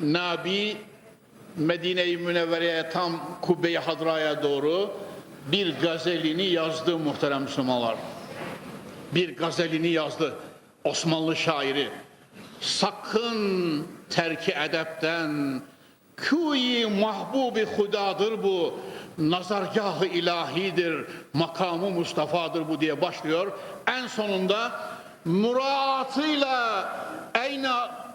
Nabi Medine-i Münevvere'ye tam Kubbe-i Hadra'ya doğru bir gazelini yazdı muhterem Müslümanlar. Bir gazelini yazdı Osmanlı şairi. Sakın terki edepten Kuyi mahbubi hudadır bu Nazargahı ilahidir Makamı Mustafa'dır bu diye başlıyor En sonunda Muraatıyla Eyna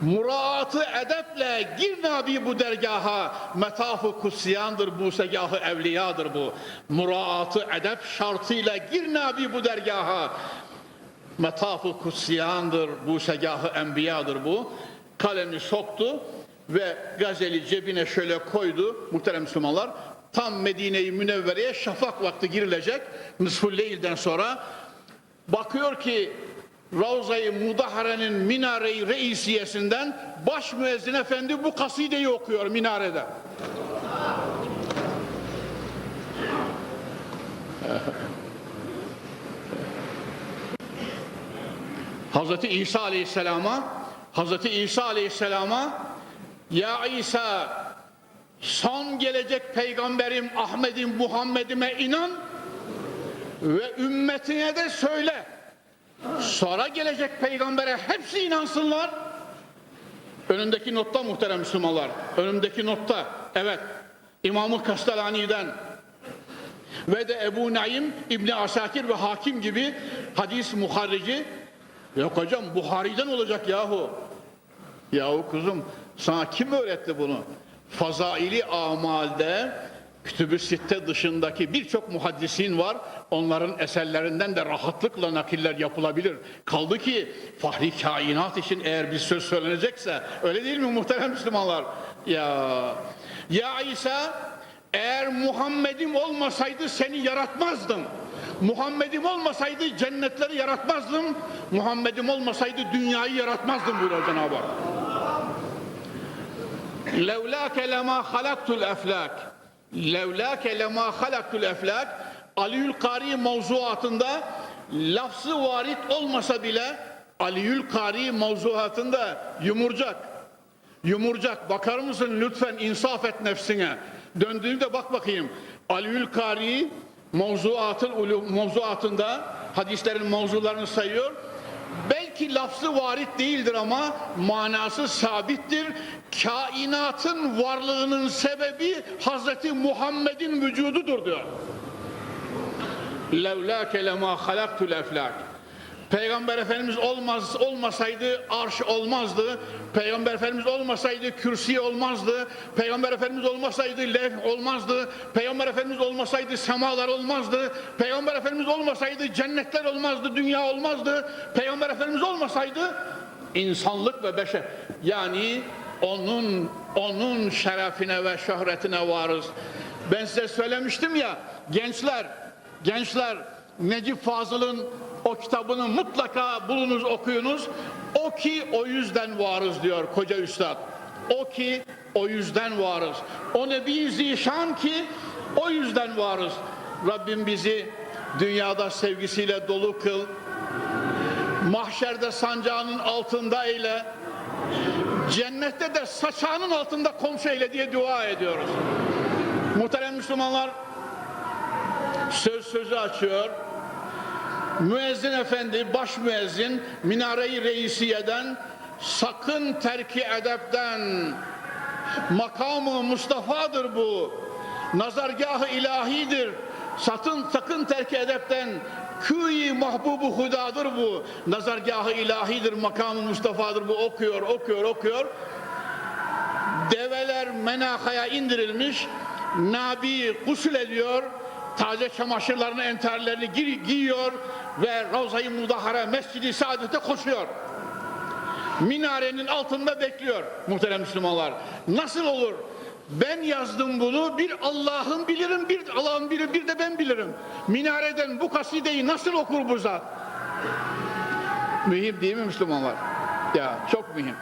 Muratı edeple gir Nabi bu dergaha? Metafı kutsiyandır bu segahı evliyadır bu. Muratı edep şartıyla gir Nabi bu dergaha? Metafı kutsiyandır bu segahı enbiyadır bu. Kalemi soktu ve gazeli cebine şöyle koydu muhterem Müslümanlar. Tam Medine-i Münevvere'ye şafak vakti girilecek. Nısful Leyl'den sonra bakıyor ki Ravza-i Mudahare'nin minare-i reisiyesinden baş müezzin efendi bu kasideyi okuyor minarede. Hazreti İsa Aleyhisselam'a Hazreti İsa Aleyhisselam'a Ya İsa son gelecek peygamberim Ahmet'im Muhammed'ime inan ve ümmetine de söyle sonra gelecek peygambere hepsi inansınlar. Önündeki notta muhterem Müslümanlar önümdeki notta evet İmam-ı Kastalani'den ve de Ebu Naim İbni Asakir ve Hakim gibi hadis muharrici yok hocam Buhari'den olacak yahu. Yahu kuzum sana kim öğretti bunu? Fazaili amalde Kütüb-ü Sitte dışındaki birçok muhaddisin var. Onların eserlerinden de rahatlıkla nakiller yapılabilir. Kaldı ki fahri kainat için eğer bir söz söylenecekse öyle değil mi muhterem Müslümanlar? Ya ya İsa eğer Muhammed'im olmasaydı seni yaratmazdım. Muhammed'im olmasaydı cennetleri yaratmazdım. Muhammed'im olmasaydı dünyayı yaratmazdım buyuruyor Cenab-ı Hak. Levlâke lemâ halaktul eflâk. Levlâke lemâ halaktul eflâk. Aliül Kari mevzuatında lafzı varit olmasa bile Aliül Kari mevzuatında yumurcak. Yumurcak. Bakar mısın lütfen insaf et nefsine. Döndüğünde bak bakayım. Aliül Kari mevzuatın mevzuatında hadislerin mevzularını sayıyor. Belki lafzı varit değildir ama manası sabittir. Kainatın varlığının sebebi Hazreti Muhammed'in vücududur diyor. Levlâke lemâ halaktul eflâk. Peygamber Efendimiz olmaz olmasaydı arş olmazdı. Peygamber Efendimiz olmasaydı kürsi olmazdı. Peygamber Efendimiz olmasaydı levh olmazdı. Peygamber Efendimiz olmasaydı semalar olmazdı. Peygamber Efendimiz olmasaydı cennetler olmazdı, dünya olmazdı. Peygamber Efendimiz olmasaydı insanlık ve beşer yani onun onun şerefine ve şöhretine varız. Ben size söylemiştim ya gençler gençler Necip Fazıl'ın o kitabını mutlaka bulunuz okuyunuz. O ki o yüzden varız diyor koca üstad. O ki o yüzden varız. O Nebi Zişan ki o yüzden varız. Rabbim bizi dünyada sevgisiyle dolu kıl. Mahşerde sancağının altında eyle. Cennette de saçağının altında komşu eyle diye dua ediyoruz. Muhterem Müslümanlar söz sözü açıyor. Müezzin efendi, baş müezzin minare-i reisiyeden sakın terki edepten makamı Mustafa'dır bu. Nazargahı ilahidir. Satın sakın terki edepten Küyi mahbubu hudadır bu. Nazargahı ilahidir, makamı Mustafa'dır bu. Okuyor, okuyor, okuyor. Develer menakaya indirilmiş. Nabi gusül ediyor taze çamaşırlarını, enterlerini gi giyiyor ve Ravza-i Mudahara Mescid-i Saadet'e koşuyor. Minarenin altında bekliyor muhterem Müslümanlar. Nasıl olur? Ben yazdım bunu, bir Allah'ın bilirim, bir Allah'ın bilir, bir de ben bilirim. Minareden bu kasideyi nasıl okur bu zat? Mühim değil mi Müslümanlar? Ya çok mühim.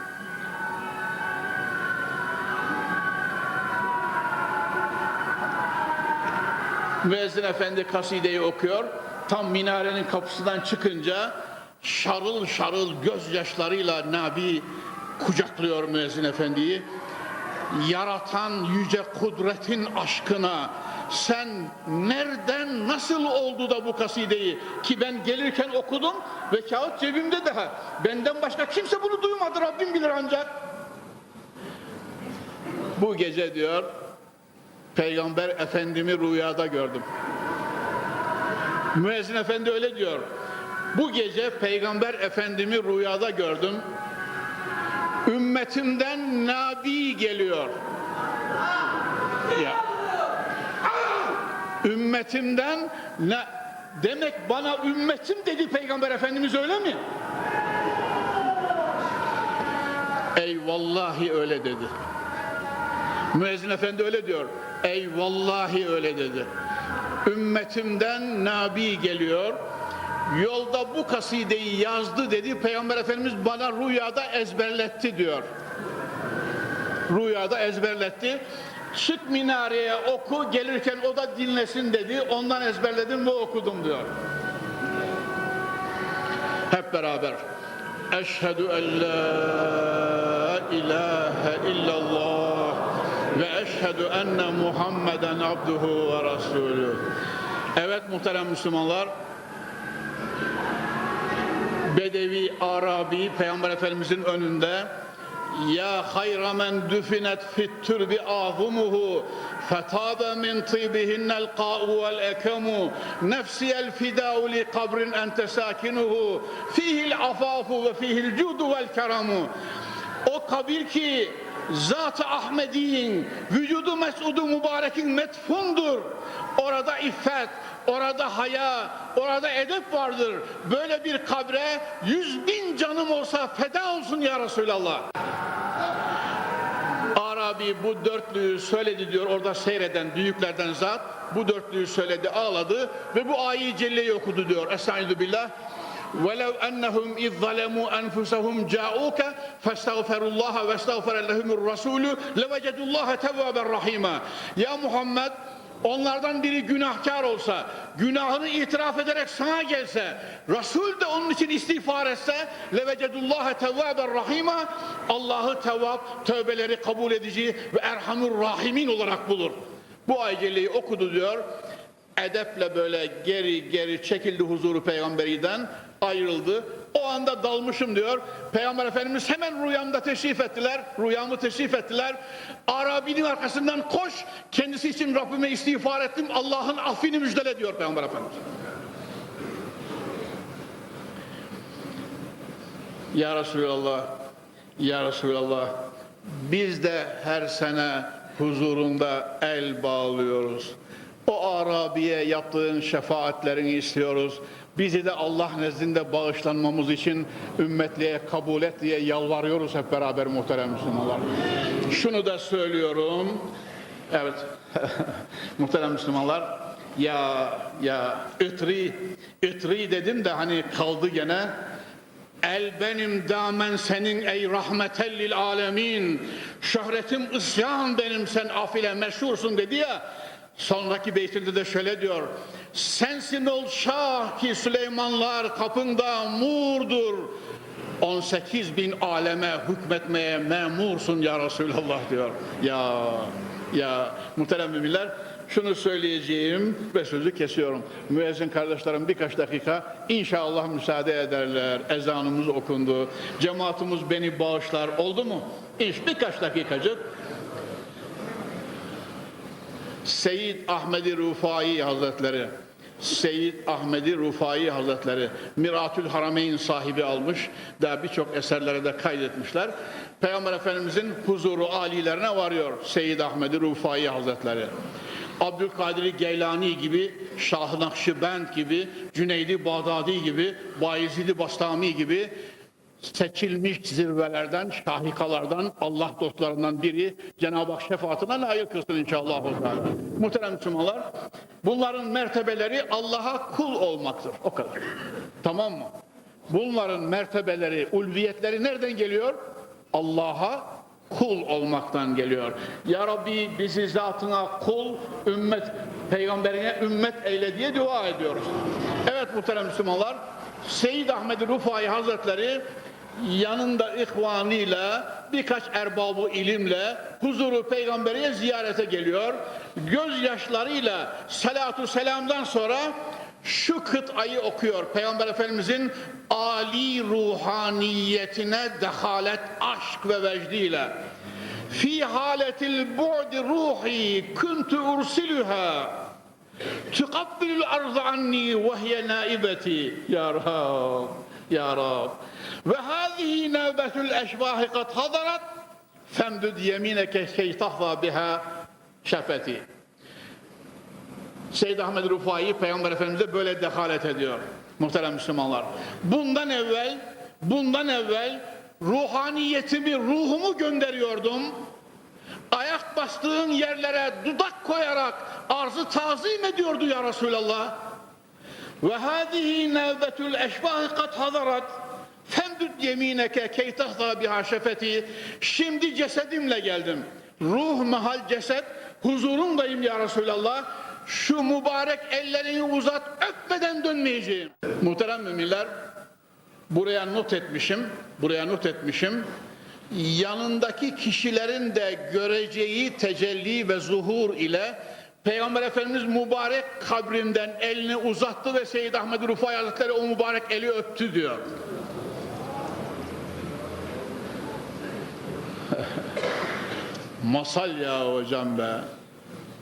Müezzin efendi kasideyi okuyor. Tam minarenin kapısından çıkınca şarıl şarıl gözyaşlarıyla Nabi kucaklıyor müezzin efendiyi. Yaratan yüce kudretin aşkına sen nereden nasıl oldu da bu kasideyi ki ben gelirken okudum ve kağıt cebimde daha benden başka kimse bunu duymadı Rabbim bilir ancak bu gece diyor Peygamber Efendimi rüyada gördüm. Müezzin Efendi öyle diyor. Bu gece Peygamber Efendimi rüyada gördüm. Ümmetimden Nabi geliyor. Ya. Ümmetimden ne demek bana ümmetim dedi Peygamber Efendimiz öyle mi? Ey vallahi öyle dedi. Müezzin Efendi öyle diyor. Ey vallahi öyle dedi. Ümmetimden Nabi geliyor. Yolda bu kasideyi yazdı dedi. Peygamber Efendimiz bana rüyada ezberletti diyor. Rüyada ezberletti. Çık minareye oku gelirken o da dinlesin dedi. Ondan ezberledim ve okudum diyor. Hep beraber. Eşhedü en la ilahe illallah eşhedü enne Muhammeden abduhu ve rasulü. Evet muhterem Müslümanlar, Bedevi, Arabi, Peygamber Efendimizin önünde ya hayra men düfinet fit türbi ahumuhu fetabe min tibihinnel qa'u vel ekemu nefsiyel fidâu li kabrin ente sakinuhu fihil afafu ve fihil cudu vel keramu o kabir ki Zat-ı Ahmedi'nin vücudu mesudu mübarekin metfundur. Orada iffet, orada haya, orada edep vardır. Böyle bir kabre yüz bin canım olsa feda olsun ya Resulallah. Arabi bu dörtlüyü söyledi diyor orada seyreden büyüklerden zat bu dörtlüyü söyledi ağladı ve bu ayi celleyi okudu diyor. Estaizu billah. وَلَوْ أَنَّهُمْ اِذْ ظَلَمُوا أَنْفُسَهُمْ جَاءُوكَ فَاسْتَغْفَرُوا اللّٰهَ وَاسْتَغْفَرَ لَهُمُ الرَّسُولُ لَوَجَدُوا اللّٰهَ تَوَّابًا رَحِيمًا Ya Muhammed onlardan biri günahkar olsa, günahını itiraf ederek sana gelse, Resul de onun için istiğfar etse, levecedullaha tevvaben rahima, Allah'ı tevvab, tövbeleri kabul edici ve erhamur rahimin olarak bulur. Bu ayet okudu diyor, edeple böyle geri geri çekildi huzuru peygamberiden, ayrıldı. O anda dalmışım diyor. Peygamber Efendimiz hemen rüyamda teşrif ettiler. Rüyamı teşrif ettiler. Arabinin arkasından koş. Kendisi için Rabbime istiğfar ettim. Allah'ın affini müjdele diyor Peygamber Efendimiz. Ya Resulallah, Ya Resulallah, biz de her sene huzurunda el bağlıyoruz. O Arabiye yaptığın şefaatlerini istiyoruz. Bizi de Allah nezdinde bağışlanmamız için ümmetliğe kabul et diye yalvarıyoruz hep beraber muhterem Müslümanlar. Şunu da söylüyorum. Evet. muhterem Müslümanlar. Ya ya ütri ütri dedim de hani kaldı gene. El benim damen senin ey rahmetellil alemin. Şöhretim isyan benim sen afile meşhursun dedi ya. Sonraki beytinde de şöyle diyor. Sensin ol şah ki Süleymanlar kapında murdur. 18 bin aleme hükmetmeye memursun ya Resulallah diyor. Ya ya muhterem müminler şunu söyleyeceğim ve sözü kesiyorum. Müezzin kardeşlerim birkaç dakika inşallah müsaade ederler. Ezanımız okundu. Cemaatimiz beni bağışlar. Oldu mu? İş birkaç dakikacık. Seyyid Ahmedi Rufai Hazretleri Seyyid Ahmedi Rufai Hazretleri Miratül Harameyn sahibi almış daha birçok eserlere de kaydetmişler. Peygamber Efendimizin huzuru alilerine varıyor Seyyid Ahmedi Rufai Hazretleri. Abdülkadir Geylani gibi, Şah-ı Nakşibend gibi, Cüneydi Bağdadi gibi, Bayezid-i Bastami gibi seçilmiş zirvelerden, şahikalardan, Allah dostlarından biri Cenab-ı Hak şefaatine layık kılsın inşallah. Muhterem Müslümanlar, bunların mertebeleri Allah'a kul olmaktır. O kadar. Tamam mı? Bunların mertebeleri, ulviyetleri nereden geliyor? Allah'a kul olmaktan geliyor. Ya Rabbi bizi zatına kul, ümmet, peygamberine ümmet eyle diye dua ediyoruz. Evet muhterem Müslümanlar, Seyyid Ahmed Rufai Hazretleri yanında ihvanıyla birkaç erbabı ilimle huzuru peygamberiye ziyarete geliyor. Gözyaşlarıyla salatu selamdan sonra şu kıtayı okuyor. Peygamber Efendimizin ali ruhaniyetine dehalet, aşk ve vecdiyle. Fi haletil bu'di ruhi kuntu ursiluha Tukabbilul arzu anni ve hiye naibeti Ya Rab Ya Rab Ve hâzihi nâbetul eşbâhi kad hadarat Femdud yemineke key tahva biha şefeti Seyyid Ahmed Rufai Peygamber Efendimiz'e böyle dehalet ediyor muhterem Müslümanlar. Bundan evvel bundan evvel ruhaniyetimi, ruhumu gönderiyordum. Ayak bastığın yerlere dudak koyarak arzı tazim ediyordu ya Resulallah. Ve hâzihi nevbetul eşbâhi kad hadarat. Femdüd yemineke key tahza biha şefeti. Şimdi cesedimle geldim. Ruh mahal ceset huzurundayım ya Resulallah. Şu mübarek ellerini uzat öpmeden dönmeyeceğim. Muhterem müminler buraya not etmişim. Buraya not etmişim. Yanındaki kişilerin de göreceği tecelli ve zuhur ile Peygamber Efendimiz mübarek kabrinden elini uzattı ve Seyyid Ahmed Rufai Hazretleri o mübarek eli öptü diyor. Masal ya hocam be.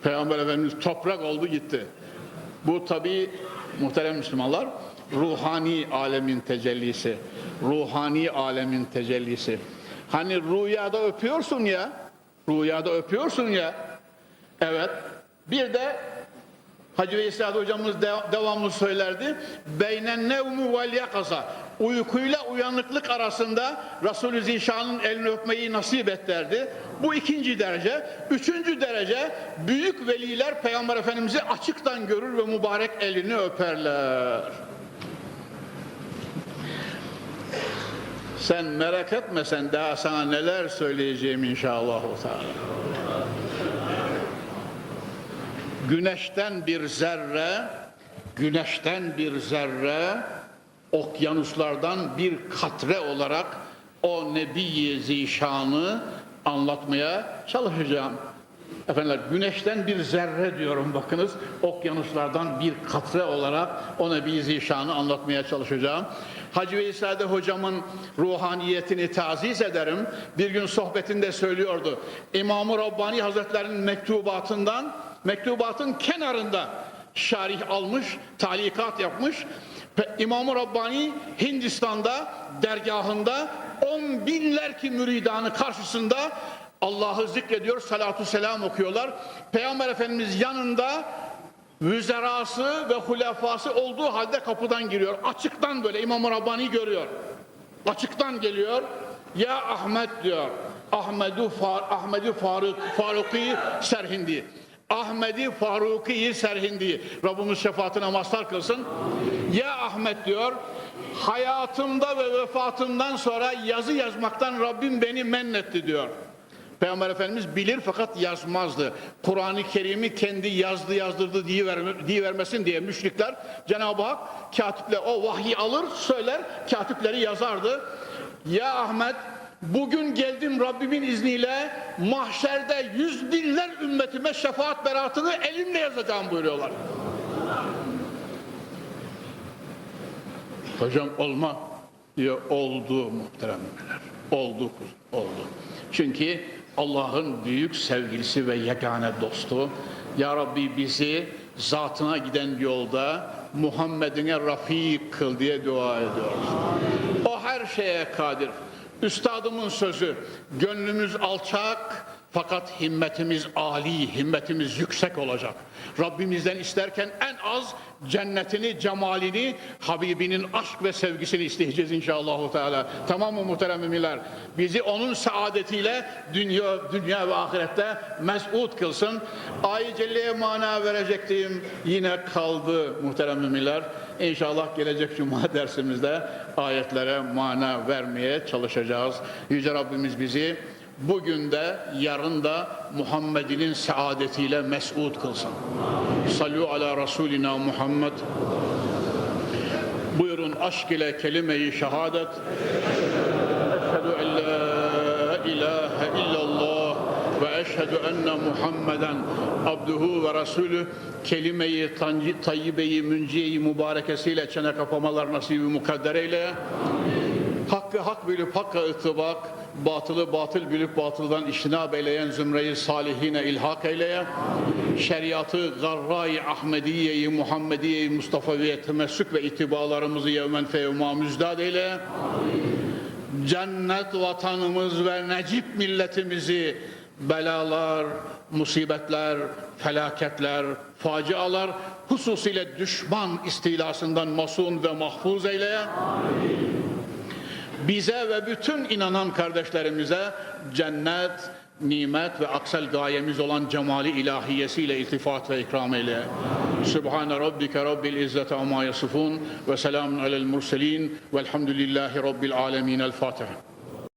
Peygamber Efendimiz toprak oldu gitti. Bu tabi muhterem Müslümanlar ruhani alemin tecellisi. Ruhani alemin tecellisi. Hani rüyada öpüyorsun ya, rüyada öpüyorsun ya. Evet. Bir de Hacı Veysel hocamız de- devamlı söylerdi. Beynen nevmü vel yakaza. Uykuyla uyanıklık arasında Resulü Zişan'ın elini öpmeyi nasip et derdi. Bu ikinci derece. Üçüncü derece büyük veliler Peygamber Efendimiz'i açıktan görür ve mübarek elini öperler. Sen merak etmesen daha sana neler söyleyeceğim inşallah. Güneşten bir zerre, güneşten bir zerre, okyanuslardan bir katre olarak o Nebi-i Zişan'ı anlatmaya çalışacağım. Efendiler güneşten bir zerre diyorum bakınız okyanuslardan bir katre olarak o Nebi Zişan'ı anlatmaya çalışacağım. Hacı Veysade hocamın ruhaniyetini taziz ederim. Bir gün sohbetinde söylüyordu. İmam-ı Rabbani Hazretleri'nin mektubatından mektubatın kenarında şarih almış, talikat yapmış. İmam-ı Rabbani Hindistan'da dergahında on binler ki müridanı karşısında Allah'ı zikrediyor, salatu selam okuyorlar. Peygamber Efendimiz yanında vüzerası ve hulefası olduğu halde kapıdan giriyor. Açıktan böyle İmam-ı Rabbani görüyor. Açıktan geliyor. Ya Ahmet diyor. Ahmedu Far Ahmedi Faruk Faruki Serhindi. Ahmedi Faruki Serhindi. Rabbimiz şefaatine mazhar kılsın. Ya Ahmet diyor. Hayatımda ve vefatımdan sonra yazı yazmaktan Rabbim beni mennetti diyor. Peygamber Efendimiz bilir fakat yazmazdı. Kur'an-ı Kerim'i kendi yazdı yazdırdı diye vermesin diye müşrikler Cenab-ı Hak katiple o vahyi alır söyler katipleri yazardı. Ya Ahmet bugün geldim Rabbimin izniyle mahşerde yüz binler ümmetime şefaat beratını elimle yazacağım buyuruyorlar. Hocam olma diyor oldu muhteremler. Oldu kuzum, oldu. Çünkü Allah'ın büyük sevgilisi ve yegane dostu Ya Rabbi bizi zatına giden yolda Muhammed'ine rafik kıl diye dua ediyoruz. O her şeye kadir. Üstadımın sözü gönlümüz alçak fakat himmetimiz âli, himmetimiz yüksek olacak. Rabbimizden isterken en az cennetini, cemalini, Habibinin aşk ve sevgisini isteyeceğiz inşallah. Teala. Tamam mı muhterem müminler? Bizi onun saadetiyle dünya, dünya ve ahirette mes'ud kılsın. Ay Celle'ye mana verecektim. Yine kaldı muhterem müminler. İnşallah gelecek cuma dersimizde ayetlere mana vermeye çalışacağız. Yüce Rabbimiz bizi bugün de yarın da Muhammed'in saadetiyle mes'ud kılsın. Sallu ala Resulina Muhammed. Buyurun aşk ile kelime-i şehadet. Eşhedü en la ilahe illallah ve eşhedü enne Muhammeden abduhu ve resulü kelime-i tanci- tayyibe-i münciye-i mübarekesiyle çene kapamalar nasibi mukadder eyle. Hakkı hak bilip hakka ıttıbak, batılı batıl bilip batıldan iştinab eyleyen zümreyi salihine ilhak eyleye, şeriatı garra-i Ahmediye-i Muhammediye-i Mustafa'ya temessük ve itibalarımızı yevmen feyevma müzdad eyle, cennet vatanımız ve necip milletimizi belalar, musibetler, felaketler, facialar, hususiyle düşman istilasından masun ve mahfuz eyle bize ve bütün inanan kardeşlerimize cennet, nimet ve aksel gayemiz olan cemali ilahiyesiyle iltifat ve ikram eyle. Sübhane rabbike rabbil izzeti amma yasifun ve selamun alel murselin velhamdülillahi rabbil alemin. El Fatiha.